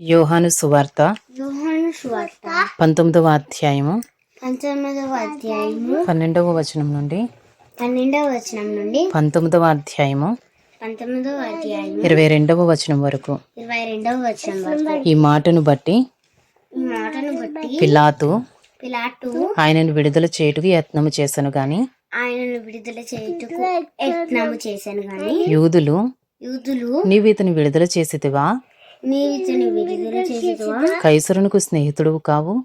యోహాను సువార్త యోహాను సువార్త పంతొమ్మిదవ అధ్యాయము పంతొమ్మిదవ అధ్యాయము పన్నెండవ వచనం నుండి పన్నెండవ వచనం నుండి పంతొమ్మిదవ అధ్యాయము పంతొమ్మిదవ అధ్యాయము ఇరవై రెండవ వచనం వరకు. ఇరవై రెండవ వచనం వరకు. ఈ మాటను బట్టి ఈ మాటను బట్టి పిలాతు పిలాటు ఆయనను విడుదల చేయుటకు యత్నము చేశాను గాని ఆయనను విడుదల చేయుటకు యత్నము చేశాను గాని యూదులు యూదులు నీవు ఇతని విడుదల చేసితివా? నీవు ఇతని విడుదల చేసేదివా? కైసరునకు స్నేహితుడు కావు.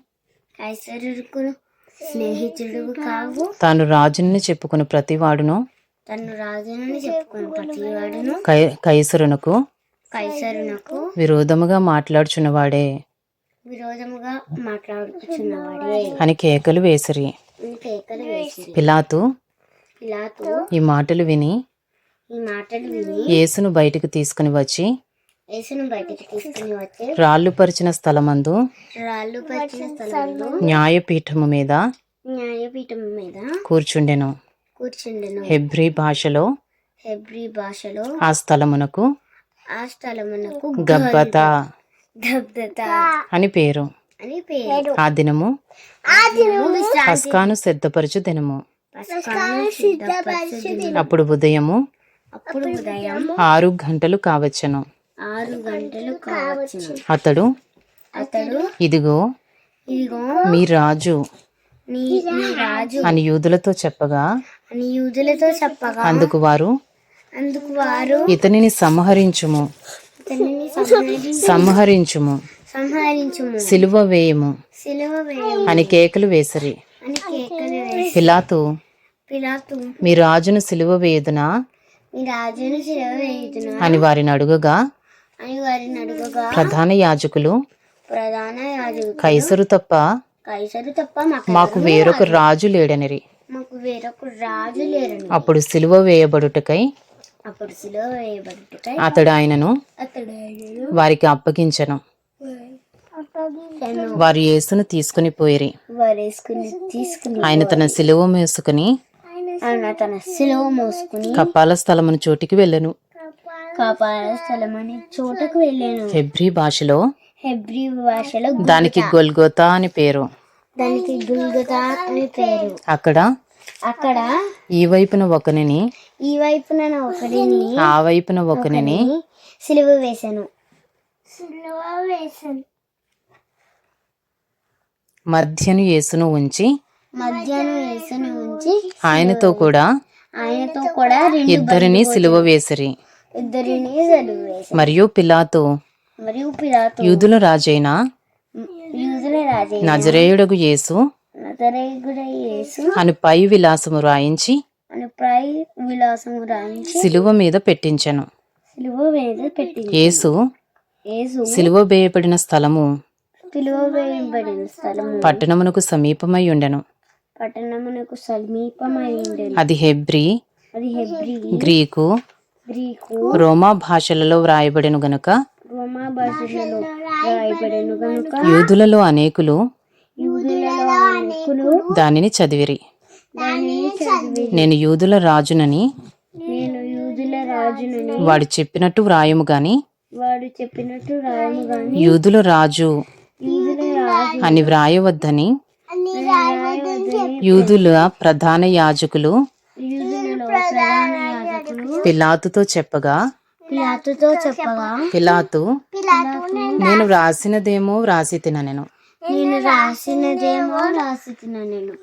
స్నేహితుడు కావు. తాను రాజుని చెప్పుకుని ప్రతివాడును. తను రాజునని చెప్పుకుని ప్రతివాడును. కై కైసరునకు కైసరునకు విరోధముగా మాట్లాడుచున్నవాడే. విరోధముగా మాట్లాడుచున్నవాడే. అని కేకలు వేసిరి. కేకలు పిలాతు పిలాతు ఈ మాటలు విని ఈ మాటలు విని యేసును బయటకు తీసుకుని వచ్చి యేసును బయటికి తీసుకుని వచ్చి రాళ్ళు పరిచిన స్థలమందు రాళ్ళు పరిచిన న్యాయపీఠము మీద న్యాయపీఠం మీద కూర్చుండెను. కూర్చుండెను. హెబ్రీ భాషలో హెబ్రీ భాషలో ఆ స్థలమునకు ఆ స్థలమునకు గబ్బత గబ్దత అని పేరు. అని పేరు. ఆ దినము ఆ దినము విశ్రాంతి. పస్కాను సిద్ధపరచు దినము. పస్కాను సిద్ధపరచు దినము. అప్పుడు ఉదయము అప్పుడు ఉదయం ఆరు గంటలు కావచ్చును. ఆరు గంటలు అతడు అతడు ఇదిగో ఇదిగో మీ రాజు నీ నీ రాజు అని యూదులతో చెప్పగా అని యూదులతో చెప్పగా అందుకు వారు అందుకు వారు ఇతనిని సంహరించుము. ఇతనిని సంహరించుము. సంహరించుము. సిలువ వేయము. సిలువ అని కేకలు వేసిరి. అని కేకలు వేసి పిలాతు పిలాతు మీ రాజును సిలువ వేయుదునా? మీ రాజును సిలువ వేయుదును? అని వారిని అడుగగా అని వారిని అడుగగా ప్రధాన యాజకులు ప్రధాన యాజకుడు కైసరు తప్ప కైసరు తప్ప మాకు వేరొక రాజు లేడనిరి. మాకు వేరొక రాజు లేరని అప్పుడు సిలువ వేయబడుటకై అప్పుడు సిలువ వేయబడుటకై అతడు ఆయనను అతడు వారికి అప్పగించను. వారు యేసును తీసుకుని పోయిరి. ఆయన తన సిలువ మోసుకుని ఆయన తన సిలువ మోసుకుని కప్పాల స్థలమును చోటికి వెళ్ళను. కాపాడ స్థలం అనే చోటకు వెళ్ళాను. హెబ్రీ భాషలో హెబ్రీ భాషలో దానికి గొల్గోతా అని పేరు. దానికి గుల్గతా అని పేరు. అక్కడ అక్కడ ఈ వైపున ఒకనిని ఈ వైపున ఒకడిని ఆ వైపున ఒకనిని సిలువ వేశాను. సిలువ వేశాను. మధ్యను యేసును ఉంచి మధ్యాహ్నం వేసుని ఉంచి ఆయనతో కూడా ఆయనతో కూడా ఇద్దరిని సిలువ వేసిరి. మరియు పిలాతు మరియు పిలాతు యూదుల రాజైన యూదుల నజరేయుడగు యేసు యేసు అని పై విలాసము రాయించి అని సిలువ మీద పెట్టించెను. సిలువ మీద యేసు యేసు సిలువ వేయబడిన స్థలము పిలువ వేయబడిన స్థలము. పట్టణమునకు సమీపమై ఉండెను. పట్టణమునకు సమీపమై అది హెబ్రీ అది హెబ్రి గ్రీకు గ్రీకు రోమా భాషలలో వ్రాయబడెను గనుక రోమా భాషలలో కనుక యూదులలో అనేకులు యూదులలో అనేకులు దానిని చదివిరి. దానిని నేను యూదుల రాజునని నేను యూదుల రాజునని వాడు చెప్పినట్టు వ్రాయము గాని వాడు చెప్పినట్టు రాయము గాని యూదుల రాజు యూదుల రాజు అని వ్రాయవద్దని రాయవద్దని యూదుల ప్రధాన యాజకులు యూదులలో ప్రధాన యాజకులు పిలాతుతో చెప్పగా పిలాతుతో చెప్పగా పిలాతు నేను వ్రాసినదేమో వ్రాసి తిననెను. నేను రాసినదేమో రాసి నేను